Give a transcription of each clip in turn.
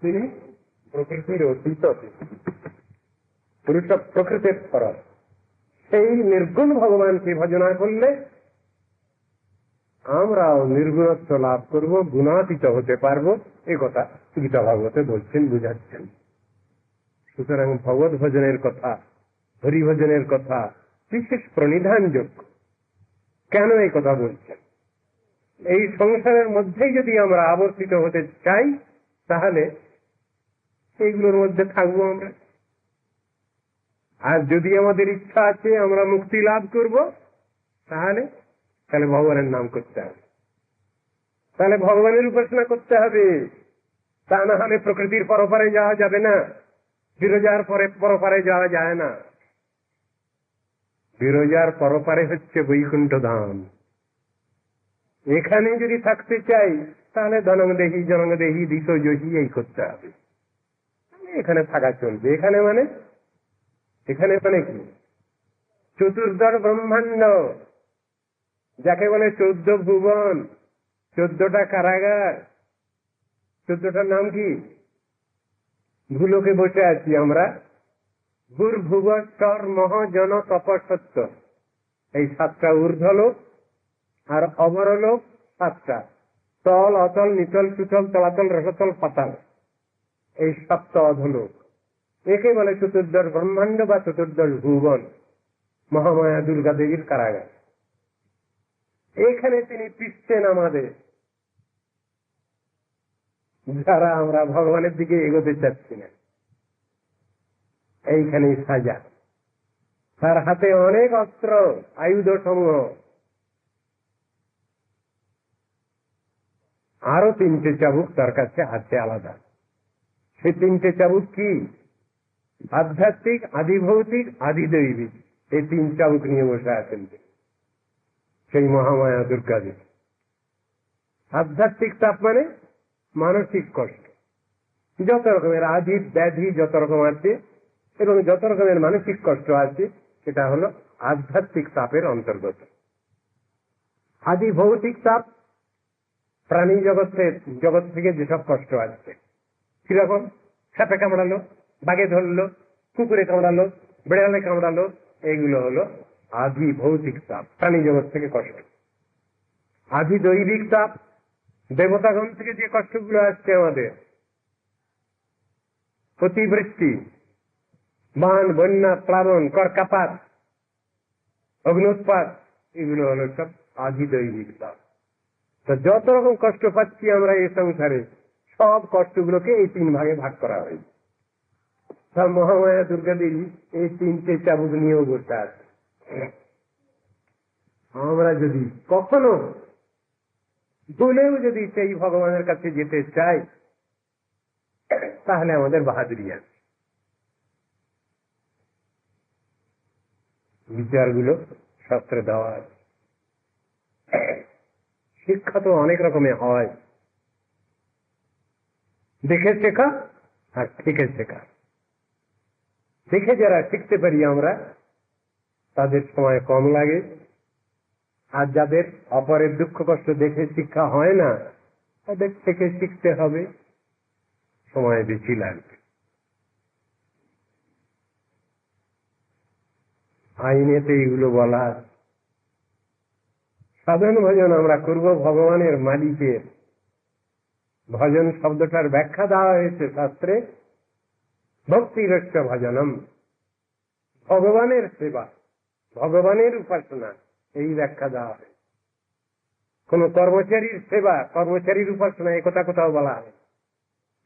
তিনি প্রকৃতির অতীত পুরুষ প্রকৃতির পর সেই নির্গুণ ভগবানকে ভজনা করলে আমরাও নির্গুণত্ব লাভ করব, গুণাতীত হতে পারব। এ কথা গীতা ভাগবতে বলছেন, বুঝাচ্ছেন। সুতরাং ভগবত ভজনের কথা হরিভজনের কথা, বিশেষ প্রণিধানযোগ্য। কেন এই কথা বলছেন? এই সংসারের মধ্যেই যদি আমরা আবর্তিত হতে চাই তাহলে এইগুলোর মধ্যে থাকব আমরা। আর যদি আমাদের ইচ্ছা আছে, আমরা মুক্তি লাভ করব, তাহলে তাহলে ভগবানের নাম করতে হবে। তাহলে ভগবানের উপাসনা করতে হবে। তা না হলে প্রকৃতির পরপারে যাওয়া যাবে না। বিরোজার পরে পরপারে যাওয়া যায় না। বিরোজার পরপারে হচ্ছে বৈকুণ্ঠ ধাম এখানে যদি থাকতে চাই তাহলে ধনং দেহি জনং দেহি দিত জহি এই করতে হবে। এখানে থাকা চলবে। এখানে মানে? এখানে মানে কি? চতুর্দশ ব্রহ্মাণ্ড। যাকে বলে চোদ্দ ভুবন, চোদ্দটা কারাগার। চোদ্দটার নাম কি? ভুলোকে বসে আছি আমরা। ভূর ভুবস্তর মহ জন তপসত্য এই সাতটা ঊর্ধ্বলোক আর অবরলোক সাতটা। তল অতল নিতল সুতল তলাতল রসতল পাতাল। এই সপ্ত অধলোক। একে বলে চতুর্দশ ব্রহ্মাণ্ড বা চতুর্দশ ভুবন মহামায়া দুর্গা দেবীর কারাগার। এখানে তিনি পিসছেন আমাদের। যারা আমরা ভগবানের দিকে এগোতে চাচ্ছি না। এইখানেই সাজা। তার হাতে অনেক অস্ত্র আয়ুধ সমূহ আরও তিনটে চাবুক তার কাছে আছে আলাদা। সে তিনটে চাবুক কি? আধ্যাত্মিক আদি ভৌতিক আদি দৈবিক এই তিন চাবুক নিয়ে বসে আছেন সেই মহামায়া দুর্গা দেবী। আধ্যাত্মিক তাপ মানে মানসিক কষ্ট। যত রকমের আদি ব্যাধি যত রকম আছে এবং যত রকমের মানসিক কষ্ট আছে, সেটা হলো আধ্যাত্মিক তাপের অন্তর্গত। আদি ভৌতিক তাপ প্রাণী জগতের জগৎ থেকে যেসব কষ্ট আসছে, কীরকম? সাপে কামড়ালো, বাঘে ধরলো, কুকুরে কামড়ালো, বেড়ালে কামড়ালো এইগুলো হলো আদি ভৌতিক তাপ, প্রাণী জগৎ থেকে কষ্ট। আদি দৈবিক তাপ, দেবতাগণ থেকে যে কষ্টগুলো আসছে আমাদের, অতিবৃষ্টি, বান, বন্যা, প্লাবন, করকাপাত, অগ্নোৎপাত, এগুলো হলো সব আদি দৈবিক তাপ। যত রকম কষ্ট পাচ্ছি আমরা এই সংসারে, সব কষ্টগুলোকে এই তিন ভাগে ভাগ করা হয়েছে। মহামায়া দুর্গা দেবী এই তিনটে চাবুক নিয়েও বসে আছে। আমরা যদি কখনো ভুলেও যদি সেই ভগবানের কাছে যেতে চাই, তাহলে আমাদের বাহাদুরি আছে। বিচারগুলো শাস্ত্রে দেওয়া আছে। শিক্ষা তো অনেক রকমের হয়। দেখে শেখা আর ঠিকে শেখা। দেখে যারা শিখতে পারি আমরা, তাদের সময় কম লাগে। আর যাদের অপরের দুঃখ কষ্ট দেখে শিক্ষা হয় না, তাদের থেকে শিখতে হবে। সময় বেশি লাগবে। আইনেতে এইগুলো বলা সাধন ভজন আমরা করব ভগবানের মালিকের। ভজন শব্দটার ব্যাখ্যা দেওয়া হয়েছে শাস্ত্রে। ভক্তিরস্য ভজনম। ভগবানের সেবা, ভগবানের উপাসনা, এই ব্যাখ্যা দেওয়া হয় কোন কর্মচারীর সেবা, কর্মচারীর উপাসনা, এ কথা কোথাও বলা হয়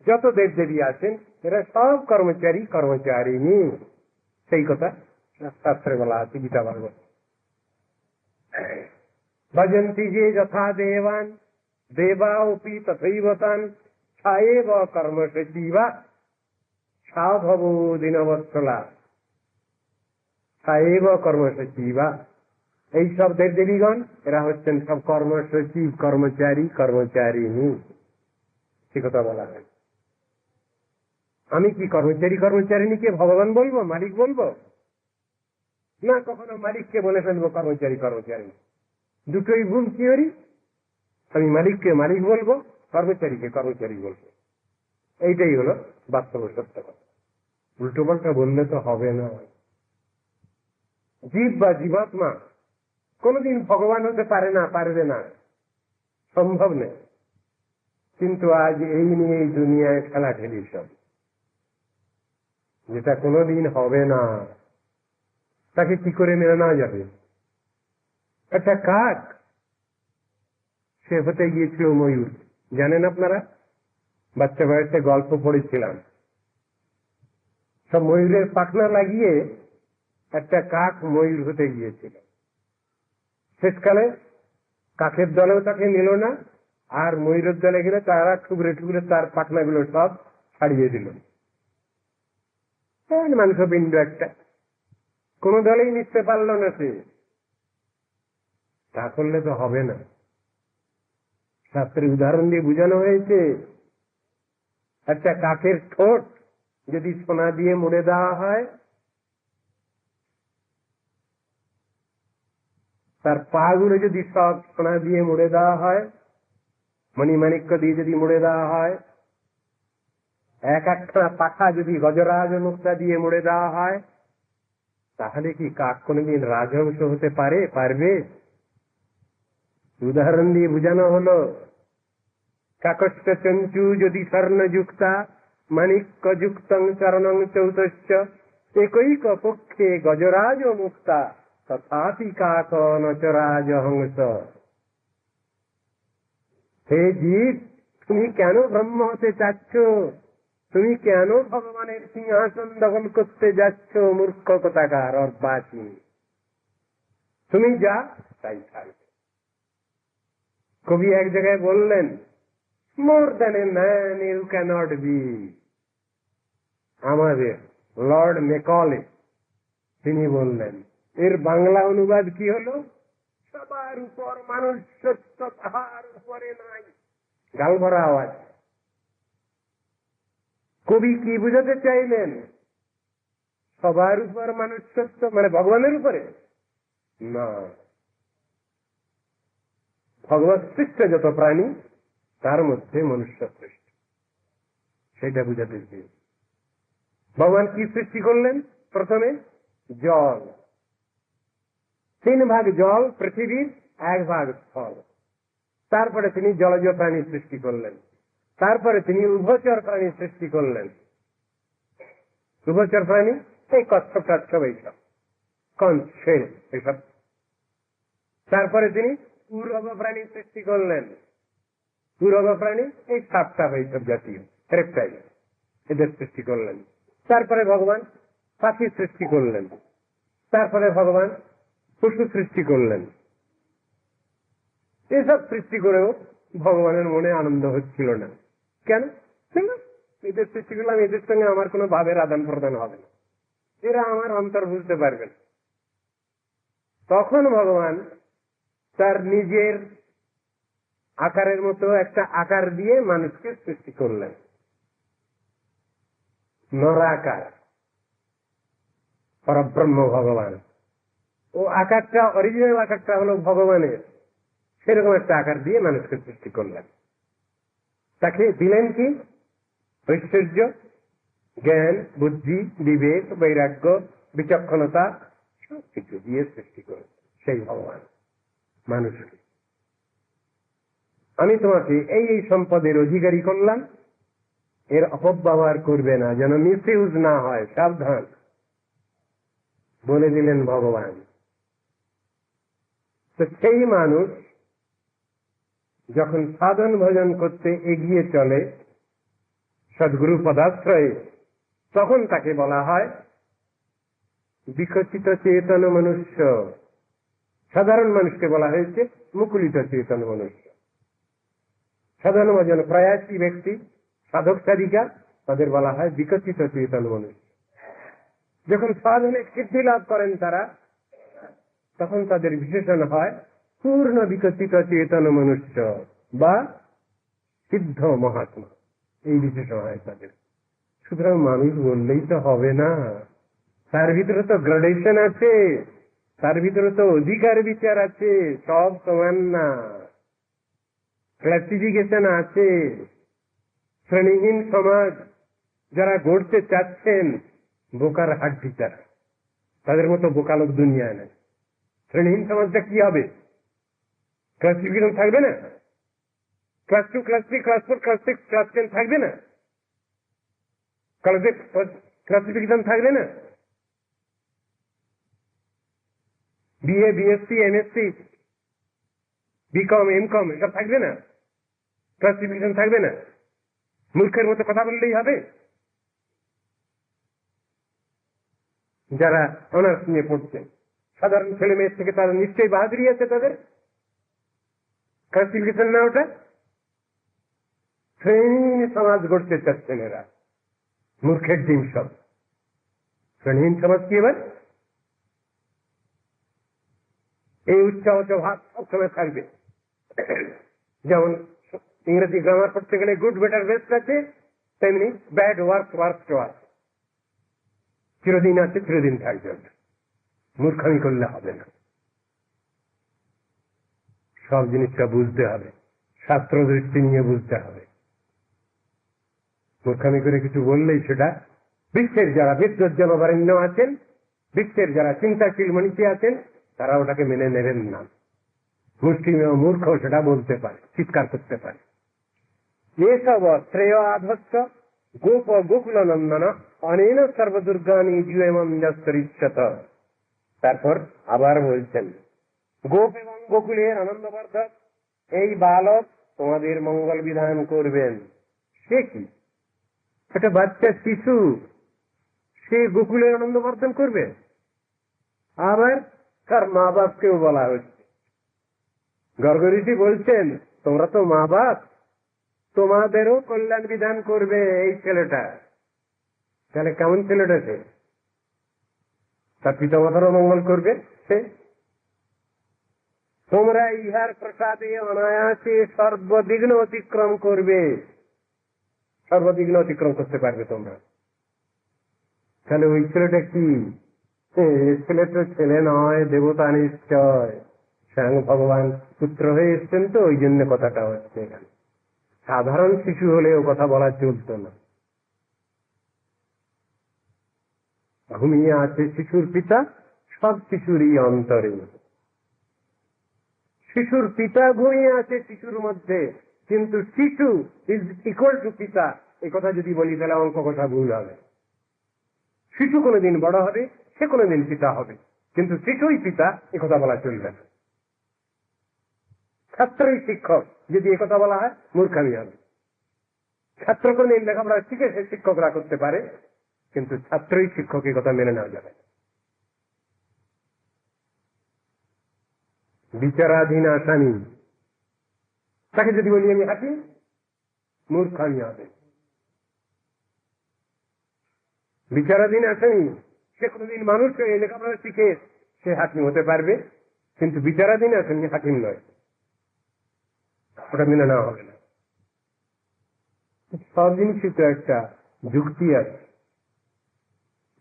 যত দেব দেবী আছেন, এরা সব কর্মচারী কর্মচারী, কর্মচারিণী। সেই কথা শাস্ত্রে বলা আছে, গীতা ভাগবত। ভজন্তি যে যথা দেবান দেবা উপি তথৈবতান ছায়েব কর্মসজীবা সাভব দিনবৎসলা ছায়েব কর্মসজীবা এই সব দেব দেবীগণ এরা হচ্ছেন সব কর্মসচিব কর্মচারী, কর্মচারিণী। সে কথা বলা হয়। আমি কি কর্মচারী, কর্মচারিণীকে ভগবান বলব, মালিক বলব? না, কখনো মালিককে বলে ফেলব, কর্মচারী কর্মচারী দুটোই ভুল থিওরি আমি মালিককে মালিক বলব, কর্মচারীকে কর্মচারী বলব। এইটাই হলো বাস্তব সত্য কথা। উল্টো পাল্টা বললে তো হবে না। জীব বা জীবাত্মা কোনদিন ভগবান হতে পারে না, পারবে না। সম্ভব নেই কিন্তু আজ এই নিয়ে এই দুনিয়ায় খেলা খেলি সব। যেটা কোনোদিন হবে না, তাকে কি করে মেনে নেওয়া যাবে? একটা কাক। সে হতে গিয়েছিল ময়ূর। জানেন আপনারা? বাচ্চা বয়সে গল্প পড়েছিলাম। সব ময়ূরের পাখনা লাগিয়ে একটা কাক ময়ূর হতে গিয়েছিল। শেষকালে কাকের দলেও তাকে নিল না, আর ময়ূরের দলে গেলে তারা ঠুকরে ঠুকরে তার পাখনাগুলো সব ছাড়িয়ে দিল। মানুষ বিন্দু একটা। কোন দলেই নিতে পারল না সে। তা করলে তো হবে না। শাস্ত্রের উদাহরণ দিয়ে বোঝানো হয়েছে, একটা কাকের ঠোঁট যদি সোনা দিয়ে মুড়ে দেওয়া হয়, তার পা গুলো যদি সব সোনা দিয়ে মুড়ে দেওয়া হয়, মণিমাণিক্য দিয়ে যদি মুড়ে দেওয়া হয়, এক একটা পাখা যদি গজরাজ মুক্তা দিয়ে মুড়ে দেওয়া হয়, তাহলে কি কাক কোনদিন রাজহংস হতে পারে, পারবে? উদাহরণ দিয়ে বোঝানো হলো কাকস্য চঞ্চু যদি স্বর্ণযুক্তা, মাণিক্য যুক্তং চরণং চৌতশ্চ, একৈক পক্ষে গজরাজ মুক্তা তথাপি কাক নচরাজ হংস হে জীব, তুমি কেন ব্রহ্ম হতে চাচ্ছ? তুমি কেন ভগবানের সিংহাসন দখল করতে যাচ্ছ, মূর্খ কোথাকার অর্বাচী তুমি যা, তাই থাকবে কবি এক জায়গায় বললেন more than a man you can't be আমাদের লর্ড মেকলে তিনি বললেন, এর বাংলা অনুবাদ কি হলো? সবার উপর মানুষ সত্য তাহার উপরে নাই। গাল ভরা আওয়াজ। কবি কি বুঝাতে চাইলেন? সবার উপর মানুষ সত্য মানে ভগবানের উপরে? না। ভগবত সৃষ্ট যত প্রাণী, তার মধ্যে মনুষ্য সৃষ্ট সেটা বুঝাতে চেয়েছি ভগবান কি সৃষ্টি করলেন? প্রথমে জল। তিন ভাগ জল পৃথিবীর, এক ভাগ স্থল। তারপরে তিনি জলজ প্রাণী সৃষ্টি করলেন। তারপরে তিনি উভচর প্রাণী সৃষ্টি করলেন। উভচর প্রাণী, এই কচ্ছপ টাচ্ছপ এইসব কঞ্চ শেল এইসব তারপরে তিনি উরব প্রাণী সৃষ্টি করলেন। উরব প্রাণী এই সাপ সাপ জাতীয় এদের সৃষ্টি করলেন। তারপরে ভগবান পাখি সৃষ্টি করলেন। তারপরে ভগবান পশু সৃষ্টি করলেন। এসব সৃষ্টি করেও ভগবানের মনে আনন্দ হচ্ছিল না। কেন? এদের সৃষ্টি করলাম এদের সঙ্গে আমার কোনো ভাবের আদান প্রদান হবে না। এরা আমার অন্তর বুঝতে পারবে না। তখন ভগবান তার নিজের আকারের মতো একটা আকার দিয়ে মানুষকে সৃষ্টি করলেন। নরাকার পরব্রহ্ম ভগবান। ও আকারটা অরিজিনাল আকারটা হলো ভগবানের। সেরকম একটা আকার দিয়ে মানুষকে সৃষ্টি করলেন। তাকে দিলেন কি? ঐশ্বর্য, জ্ঞান, বুদ্ধি, বিবেক, বৈরাগ্য, বিচক্ষণতা, সবকিছু দিয়ে সৃষ্টি করে সেই ভগবান। মানুষকে আমি তোমাকে এই এই সম্পদের অধিকারী করলাম। এর অপব্যবহার করবে না, যেন মিস ইউজ না হয়, সাবধান। বলে দিলেন ভগবান। তো সেই মানুষ যখন সাধন ভজন করতে এগিয়ে চলে, সদ্গুরু পদাশ্রয়ে, তখন তাকে বলা হয় বিকশিত চেতন মনুষ্য। সাধারণ মানুষকে বলা হয়েছে মুকুলিত চেতন মনুষ্য। সাধারণ ভজন প্রয়াসী ব্যক্তি, সাধক সাধিকা, তাদের বলা হয় বিকশিত চেতন মনুষ্য। যখন সাধনে সিদ্ধি লাভ করেন তারা, তখন তাদের বিশেষণ হয় পূর্ণ বিকশিত চেতন মনুষ্য বা সিদ্ধ মহাত্মা। এই বিশেষণ হয় তাদের। সুতরাং মানুষ বললেই তো হবে না। তার ভিতরে তো গ্রাডেশন আছে। তার ভিতরে তো অধিকার বিচার আছে, সব সমান না। ক্লাসিফিকেশন আছে। শ্রেণীহীন সমাজ যারা গড়তে চাচ্ছেন, বোকার হাড্ডি তারা তাদের মতো বোকা লোক দুনিয়ায় নেই। শ্রেণীহীন সমাজটা কি হবে? ক্লাসিফিকেশন থাকবে না? Class two class three class four class six class ten থাকবে না? ক্লাসিফিকেশন থাকবে না? BA BSc MSc BCom M Com এসব থাকবে না? ক্লাসিফিকেশন থাকবে না? মূর্খের মতো কথা বললেই হবে। যারা অনার্স নিয়ে পড়ছেন সাধারণ ছেলে মেয়ের থেকে তারা নিশ্চয়ই বাহাদুরি আছে তাদের। ক্লাসিফিকেশন না ওটা? শ্রেণীহীন সমাজ গড়তে চাচ্ছেন এরা। মূর্খের ডিম সব। শ্রেণীহীন সমাজ কি এবার? এই উচ্চাহত ভাব সবসময় থাকবে। যেমন ইংরেজি গ্রামার পড়তে গেলে গুড বেটার বেস্ট আছে, তেমনি ব্যাড ওয়ার্ক ওয়ার্ক ওয়ার্ক চিরদিন আছে, চিরদিন থাকবে। মূর্খামি করলে হবে না। সব জিনিসটা বুঝতে হবে। শাস্ত্র দৃষ্টি নিয়ে বুঝতে হবে। মূর্খামি করে কিছু বললেই সেটা বিশ্বের যারা বিদ্যুৎ জনবারণ্য আছেন, বিশ্বের যারা চিন্তাশীল মনীষী আছেন তারা ওটাকে মেনে নেবেন না। এবং মূর্খ সেটা বলতে পারে, চিৎকার করতে পারে। এসব শ্রেয় আধস্য গোপ গোকুল নন্দন অনেন সর্বদুর্গানি জীবমঞ্জস্তরিচ্ছত তারপর আবার বলছেন, গোপ এবং গোকুলের আনন্দবর্ধক, এই বালক তোমাদের মঙ্গল বিধান করবেন। সে কি? একটা বাচ্চা শিশু, সে গোকুলের আনন্দবর্ধন করবে? আবার তার মা বাপকেও বলা হচ্ছে। গর্গঋষি বলছেন, তোমরা তো মা বাপ, তোমাদেরও কল্যাণ বিধান করবে এই ছেলেটা। তাহলে কেমন ছেলেটা সে? তার পিতামাতারও মঙ্গল করবে সে? তোমরা ইহার প্রসাদে অনায়াসে সর্বদিগ্ন অতিক্রম করবে। সর্বদিগ্ন অতিক্রম করতে পারবে তোমরা। তাহলে ওই ছেলেটা কি? ছেলে তো ছেলে নয়, দেবতা নিশ্চয়। স্বয়ং ভগবান পুত্র হয়ে এসছেন তো, ওই জন্য কথাটা হচ্ছে এখানে। সাধারণ শিশু হলেও কথা বলা চলত না। ঘুমিয়ে আছে শিশুর পিতা, সব শিশুরই অন্তরে। শিশুর পিতা ঘুমিয়ে আছে শিশুর মধ্যে, কিন্তু শিশু ইজ ইকুয়াল টু পিতা। এই কথা যদি বলি, তাহলে অঙ্ক কথা ভুল হবে। শিশু কোনোদিন বড় হবে সে কোনোদিন পিতা হবে। কিন্তু শিশুই পিতা, এ কথা বলা চলবে ছাত্রই শিক্ষক, যদি কথা বলা হয়, মূর্খামি হবে। ছাত্র কোনদিন লেখাপড়া শিখে সে শিক্ষকরা করতে পারে, কিন্তু ছাত্রই শিক্ষক কথা মেনে নেওয়া যাবে বিচারাধীন আসামি, তাকে যদি বলি আমি হাঁটি মূর্খামি হবে। বিচারাধীন আসামি সে কোনদিন মানুষ হয়ে লেখাপড়া শিখে সে হাকিম হতে পারবে, কিন্তু বিচারাধীন আসামি হাকিম নয়। ওটা মেনে নেওয়া হবে না। সব জিনিসই তো একটা যুক্তি আছে,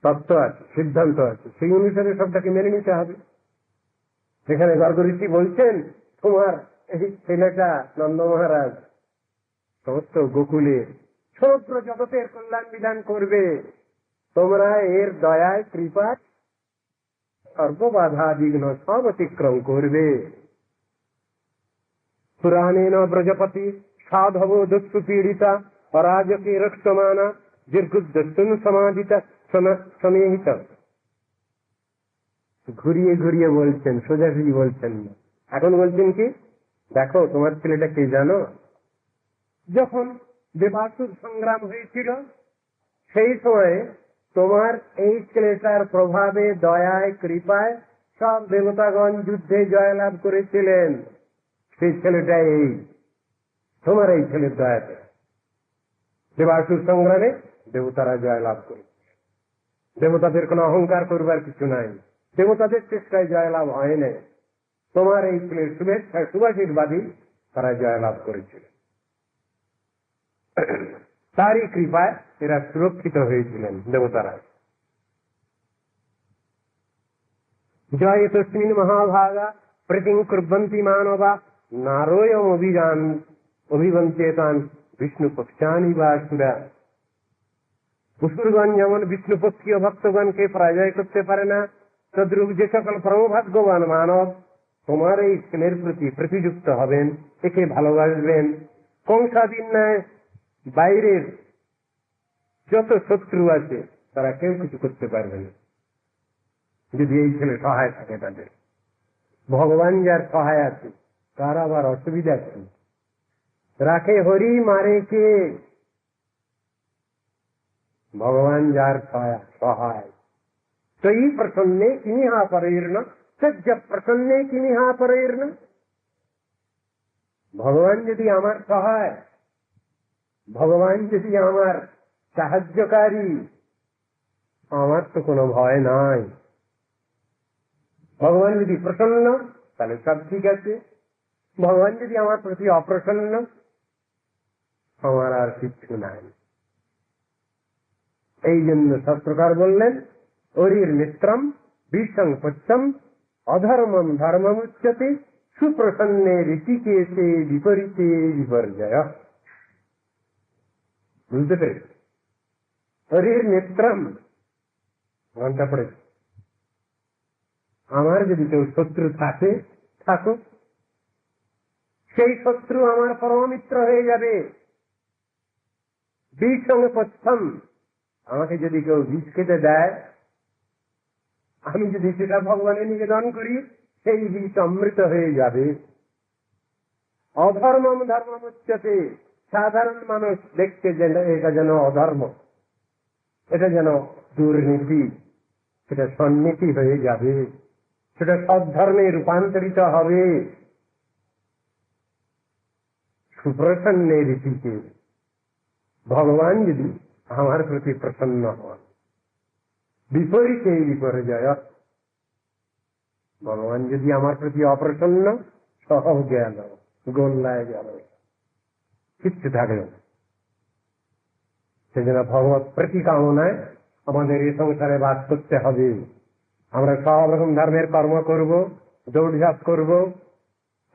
তত্ত্ব আছে, সিদ্ধান্ত আছে, সেই অনুসারে সবটাকে মেনে নিতে হবে। সেখানে গর্গঋষি বলছেন, তোমার এই ছেলেটা নন্দ মহারাজ, সমস্ত গোকুলে সমগ্র জগতের কল্যাণ বিধান করবে। তোমরা এর দয়ায় কৃপা, সর্ববাধা বিঘ্ন সব অতিক্রম করবে। পুরাণেন ব্রজপতি, সাধব দস্যু পীড়িতা, অরাজকে রক্ষমানা দীর্ঘদস্তুন সমাধিতা সমেহিত। ঘুরিয়ে ঘুরিয়ে বলছেন সোজাসুজি বলছেন এখন বলছেন কি, দেখো, তোমার ছেলেটা কে জানো? যখন দেবাসুর সংগ্রাম হয়েছিল, সেই সময়ে তোমার এই ছেলেটার প্রভাবে, দয়ায়, কৃপায় সব দেবতাগণ যুদ্ধে জয়লাভ করেছিলেন। সেই ছেলেটা এই, তোমার এই ছেলের দয়াতে। দেবাসুর সংগ্রামে দেবতারা জয়লাভ করে। দেবতাদের কোনো অহংকার করবার কিছু নাই। দেবতাদের চেষ্টায় জয়লাভ হয় নাই। তোমার এই ছেলের শুভেচ্ছা সুভাষিরবাদী তারা জয়লাভ করেছিল তারই কৃপায় এরা সুরক্ষিত হয়েছিলেন, দেবতারা। জয় তস্মিন মহাভাগা, প্রতিং কুর্বন্তি মানবা, নারোয়ম অভিযান, অভিবঞ্চেতান বিষ্ণু পক্ষানি বা সুরা। অসুরগণ যেমন বিষ্ণু ভক্তগণকে পরাজয় করতে পারে না, তদ্রূপ যে সকল পরমভাগ্যবান মানব তোমার এই ছেলের প্রতি প্রতিযুক্ত হবেন, একে ভালোবাসবেন। কংসাদিন ন্যায় বাইরের যত শত্রু আছে, তারা কেউ কিছু করতে পারবে না। যদি এই ছেলে সহায় থাকে তাদের। ভগবান যার সহায় আছে, তার আবার অসুবিধা কি? রাখে হরি, মারে কে? ভগবান যার সহায় সহায়। তৈ প্রসন্নে কিনিহা পরৈর্ন সজ্জ প্রসন্নে কিনিহা পরৈর্ন ভগবান যদি আমার সহায় ভগবান যদি আমার সাহায্যকারী, আমার তো কোনো ভয় নাই। ভগবান যদি প্রসন্ন, তাহলে সব ঠিক আছে। ভগবান যদি আমার প্রতি অপ্রসন্ন, আমার আর কিচ্ছু নাই। এই জন্য শাস্ত্রকার বললেন, অরির মিত্রম বিসংপচ্ছম অধর্মম ধর্মম উচ্চতে সুপ্রসন্নে ঋষিকেশে বিপরীতে বিপর্যয়। বুঝতে পেরেছ? হরির মিত্রম ঘণ্টা পড়েছে আমার যদি কেউ শত্রু থাকে, থাকুক। সেই শত্রু আমার পরমিত্র হয়ে যাবে। বিষ সঙ্গে প্রথম আমাকে যদি কেউ বিষ খেতে দেয়, আমি যদি সেটা ভগবানের নিবেদন করি, সেই বিষ অমৃত হয়ে যাবে। অধর্মম ধর্মম উচ্চতে সাধারণ মানুষ দেখতে যেন এটা যেন অধর্ম, এটা যেন দুর্নীতি, সেটা সন্নীতি হয়ে যাবে, সেটা সব ধর্মে রূপান্তরিত হবে। সুপ্রসন্নে রীতিকে ভগবান যদি আমার প্রতি প্রসন্ন হন, বিপরীতে বিপর্যয়, ভগবান যদি আমার প্রতি অপ্রসন্ন সহ গেল, গোল্লায় গেল। কিচ্ছু থাকল না সেজন্য ভগবত প্রতিকামনায় আমাদের এই সংসারে বাস করতে হবে। আমরা সব রকম ধর্মের কর্ম করব, দৌড়ঝাঁপ করব,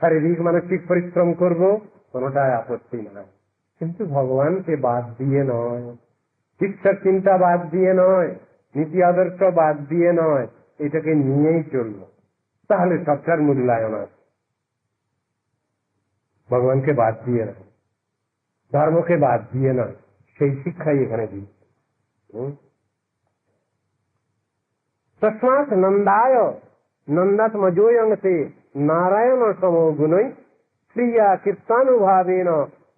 শারীরিক, মানসিক পরিশ্রম করব কোনটাই আপত্তি নয় কিন্তু ভগবানকে বাদ দিয়ে নয় ঈশ্বর চিন্তা বাদ দিয়ে নয়, নীতি আদর্শ বাদ দিয়ে নয়, এটাকে নিয়েই চলব। তাহলে সবটার মূল্যায়ন আছে। ভগবানকে বাদ দিয়ে নয়। ধর্মকে বাদ দিয়ে নয়, সেই শিক্ষাই এখানে হুম? তস্মাৎ নন্দায় নন্দাত্মজোয়ংতে নারায়ণ সমো গুণই শ্রিয়া কীর্তানুভাবেন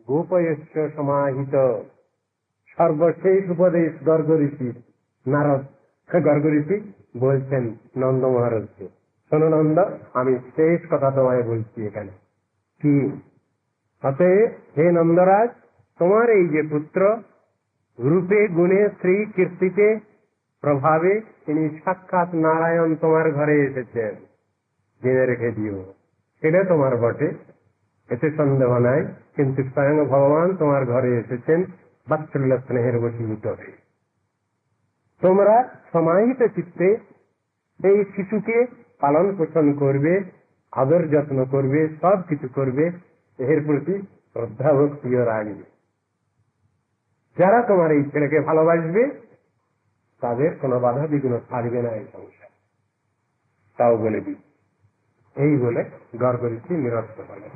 গোপয়স্য সমাহিত। সর্বশেষ উপদেশ গর্গ ঋষি নারদ। গর্গ ঋষি বলছেন নন্দ মহারাজকে। শোনো নন্দ, আমি শেষ কথা তোমায় বলছি এখানে। কি? অতএব হে নন্দরাজ তোমার এই যে পুত্র, রূপে, গুণে, স্ত্রী, কীর্তিতে, প্রভাবে তিনি সাক্ষাৎ নারায়ণ তোমার ঘরে এসেছেন জেনে রেখে দিও। এটা তোমার বটে। এতে সন্দেহ নাই, কিন্তু স্বয়ং ভগবান তোমার ঘরে এসেছেন, বাৎসল্য স্নেহের বশীভূত হয়ে। তোমরা সমাহিত চিত্তে এই শিশুকে পালন পোষণ করবে, আদর যত্ন করবে সব কিছু করবে, এর প্রতি শ্রদ্ধা ভক্তিও রাখবে। যারা তোমার এই ছেলেকে ভালোবাসবে, তাদের কোনো বাধা বিঘ্ন থাকবে না এই সংসার। তাও বলে দিই, এই বলে গর্ব ঋষি নিরস্ত হলেন